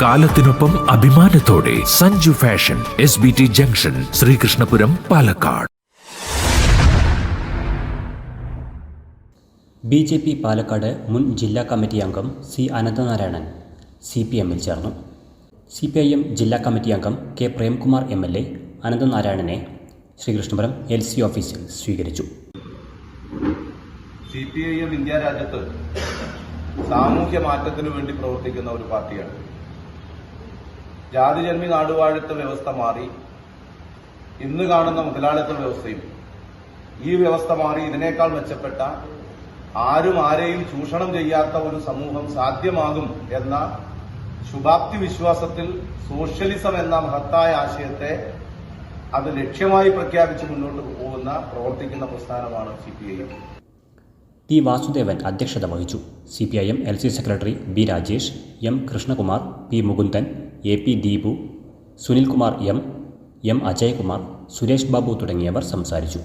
കാലത്തിനൊപ്പം അഭിമാനത്തോടെ Sanju fashion S B T junction Sreekrishnapuram Palakkad. B J P Palakkad മുൻ ജില്ലാ committee അംഗം C Ananthanarayanan C P എമ്മിൽ ചേർന്നു. സി പി ഐ എം ജില്ലാ കമ്മിറ്റി അംഗം K Premkumar M L A അനന്തനാരായണനെ Sreekrishnapuram L C ഓഫീസിൽ സ്വീകരിച്ചു. C P I M India രാജ്യത്ത് സാമൂഹ്യ മാറ്റത്തിനു വേണ്ടി പ്രവർത്തിക്കുന്ന ഒരു പാർട്ടിയാണ്. ജാതിജന്മി നാടുവാഴിത്ത വ്യവസ്ഥ മാറി ഇന്ന് കാണുന്ന മുതലാളിത്ത വ്യവസ്ഥയും ഈ വ്യവസ്ഥ മാറി ഇതിനേക്കാൾ മെച്ചപ്പെട്ട ആരും ആരെയും ചൂഷണം ചെയ്യാത്ത ഒരു സമൂഹം സാധ്യമാകും എന്ന ശുഭാപ്തി വിശ്വാസത്തിൽ സോഷ്യലിസം എന്ന മഹത്തായ ആശയത്തെ അത് ലക്ഷ്യമായി പ്രഖ്യാപിച്ച് മുന്നോട്ട് പോകുന്ന പ്രവർത്തിക്കുന്ന പ്രസ്ഥാനമാണ് C P I M. P Vasudevan അധ്യക്ഷത വഹിച്ചു. C P I M L C secretary B Rajesh M Krishnakumar P Mukundan A P Deepu Sunilkumar M M Ajaykumar Suresh Babu തുടങ്ങിയവർ സംസാരിച്ചു.